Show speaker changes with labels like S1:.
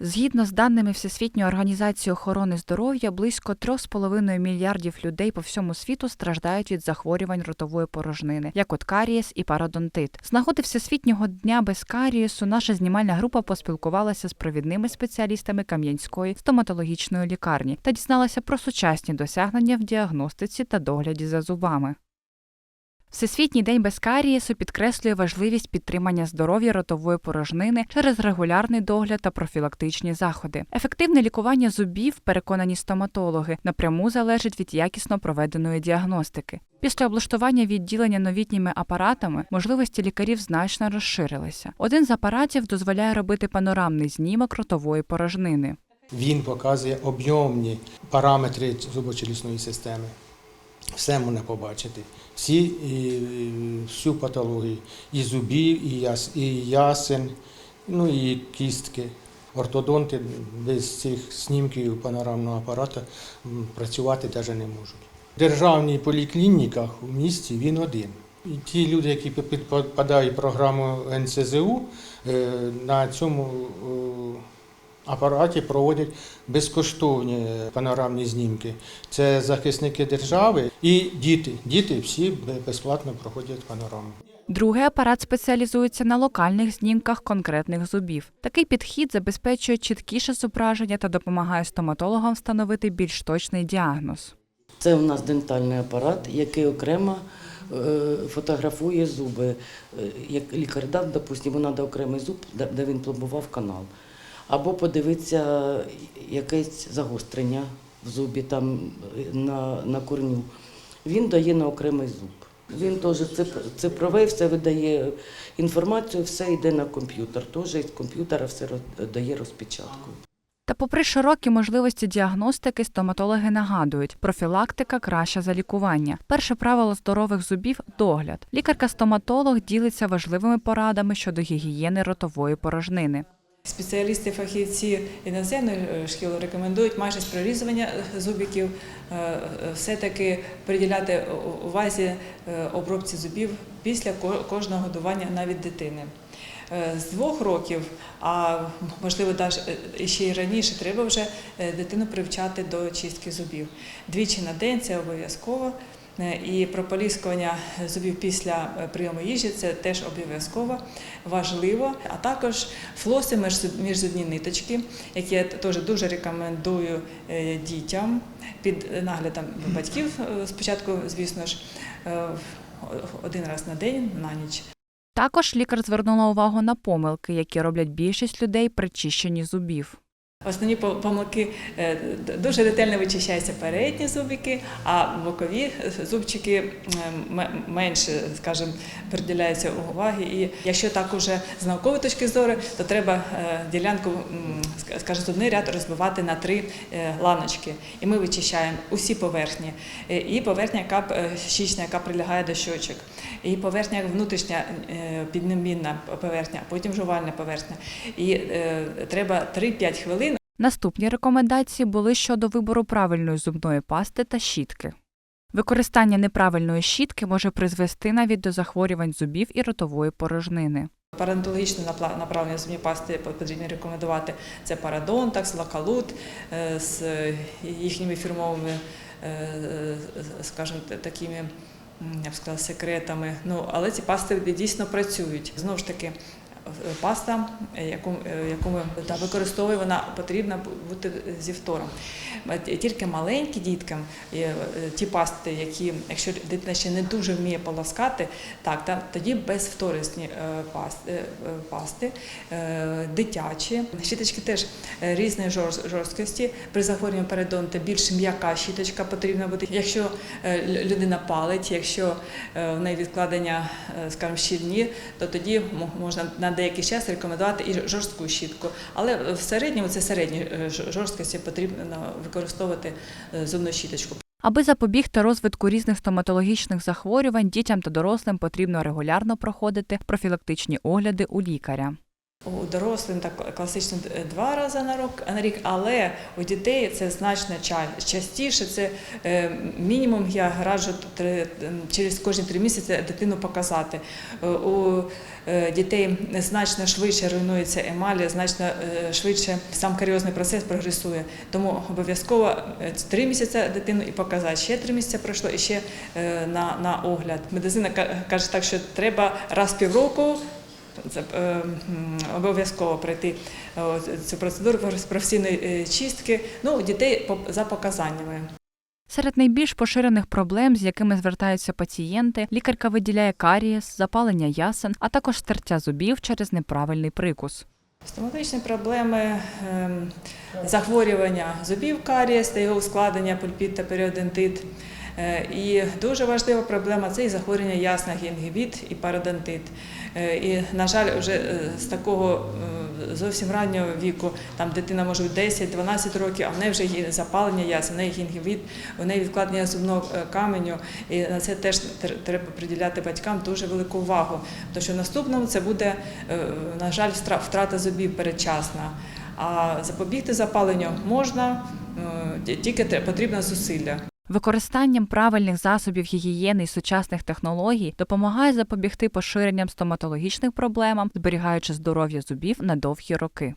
S1: Згідно з даними Всесвітньої організації охорони здоров'я, близько 3,5 мільярдів людей по всьому світу страждають від захворювань ротової порожнини, як от карієс і пародонтит. З нагоди Всесвітнього дня без карієсу наша знімальна група поспілкувалася з провідними спеціалістами Кам'янської стоматологічної лікарні та дізналася про сучасні досягнення в діагностиці та догляді за зубами. Всесвітній день без карієсу підкреслює важливість підтримання здоров'я ротової порожнини через регулярний догляд та профілактичні заходи. Ефективне лікування зубів, переконані стоматологи, напряму залежить від якісно проведеної діагностики. Після облаштування відділення новітніми апаратами можливості лікарів значно розширилися. Один з апаратів дозволяє робити панорамний знімок ротової порожнини.
S2: Він показує об'ємні параметри зубочелюсної системи. Все можна побачити. Всі, і, всю патологію. І зубів, і, яс, і ясен, ну і кістки. Ортодонти без цих снімків панорамного апарату працювати навіть не можуть. В державній поліклініках у місті він один. І ті люди, які підпадають програму НСЗУ, е, на цьому е, апараті проводять безкоштовні панорамні знімки. Це захисники держави і діти. Діти всі безплатно проходять панораму.
S1: Другий апарат спеціалізується на локальних знімках конкретних зубів. Такий підхід забезпечує чіткіше зображення та допомагає стоматологам встановити більш точний діагноз.
S3: Це у нас дентальний апарат, який окремо е, фотографує зуби. Е, Як лікар дав, допустимо, треба окремий зуб, де де він пломбував канал. Або подивитися якесь загострення в зубі там е, на, на корню. Він дає на окремий зуб. Він теж циф- цифровий, все видає інформацію, все йде на комп'ютер. Теж з комп'ютера все дає розпечатку.
S1: Та, попри широкі можливості діагностики, стоматологи нагадують, профілактика краща за лікування. Перше правило здорових зубів догляд. Лікарка-стоматолог ділиться важливими порадами щодо гігієни ротової порожнини.
S4: Спеціалісти, фахівці іноземних е, шкіл рекомендують майже з прорізування е, зубиків е, все-таки приділяти увазі обробці зубів після кожного годування навіть дитини. З двох років, а можливо навіть ще й раніше, треба вже дитину привчати до чистки зубів. Двічі на день це обов'язково. Е, І прополіскування зубів після е, прийому їжі це теж обов'язково важливо. А також флоси між- міжзубні ниточки, які я теж дуже рекомендую е, дітям під наглядом батьків. е, Спочатку, звісно ж, е, один раз на день, на ніч.
S1: Також лікар звернула увагу на помилки, які роблять більшість людей при чищенні зубів.
S4: Основні помилки е, дуже ретельно вичищаються передні зубики, а бокові зубчики менше, скажімо, приділяються уваги. І якщо так уже з наукової точки зору, то треба е, ділянку, скажімо, зубний ряд розбивати на три е, ланочки. І ми вичищаємо усі поверхні. І поверхня, яка щічна, яка прилягає до щочок, і поверхня внутрішня піднебінна поверхня, потім жувальна поверхня. І треба 3-5 хвилин.
S1: Наступні рекомендації були щодо вибору правильної зубної пасти та щітки. Використання неправильної щітки може призвести навіть до захворювань зубів і ротової порожнини.
S4: Парадонтологічне направлення зубні пасти потрібно рекомендувати. Це парадонтакс, лакалут е, з їхніми фірмовими, е, е, скажімо, такими, я б сказала, секретами. Ну, але ці пасти дійсно працюють. Знову ж таки, паста, е, яку, е, яку ми та, використовуємо, вона потрібна бути зі втором. Е, Тільки маленьким діткам е, е, ті пасти, які, якщо дитина ще не дуже вміє полоскати, так, та, тоді безвторисні е, пасти, е, е, дитячі. Щіточки теж е, різної жорсткості. При захворюванні передонти більш м'яка щіточка потрібна буде. Якщо е, людина палить, якщо е, в неї відкладення, е, скажімо, щільні, то тоді можна на деякий час рекомендувати і жорстку щітку. Але в середньому це середні е, жорсткості потрібно використовувати е, зубну щіточку.
S1: Аби запобігти розвитку різних стоматологічних захворювань, дітям та дорослим потрібно регулярно проходити профілактичні огляди у лікаря.
S4: У дорослим так класично два рази на рік, на рік, але у дітей це значно ча- частіше. Це е, мінімум я раджу три, через кожні три місяці дитину показати. Е, У е, дітей значно швидше руйнується емаль, значно е, швидше сам каріозний процес прогресує. Тому обов'язково е, три місяці дитину і показати. Ще три місяці пройшло і ще е, на, на огляд. Медицина каже так, що треба раз півроку е, обов'язково пройти е, цю процедуру професійної е, чистки. Ну, дітей за показаннями.
S1: Серед найбільш поширених проблем, з якими звертаються пацієнти, лікарка виділяє карієс, запалення ясен, а також стертя зубів через неправильний прикус.
S4: Стоматичні проблеми, ем, захворювання зубів карієс та його ускладнення, пульпіт та періодонтит. Е, І дуже важлива проблема це і захворювання ясна гінгівіт і пародонтит. Е, І, на жаль, вже е, з такого зовсім раннього віку, там дитина може бути 10-12 років, а в неї вже є запалення ясен, в неї гінгівіт, у неї відкладення зубного каменю. І на це теж треба приділяти батькам дуже велику увагу. Тому що наступному це буде, на жаль, втра- втрата зубів передчасна. А запобігти запаленню можна, тільки потрібно зусилля.
S1: Використанням правильних засобів гігієни і сучасних технологій допомагає запобігти поширенням стоматологічних проблемам, зберігаючи здоров'я зубів на довгі роки.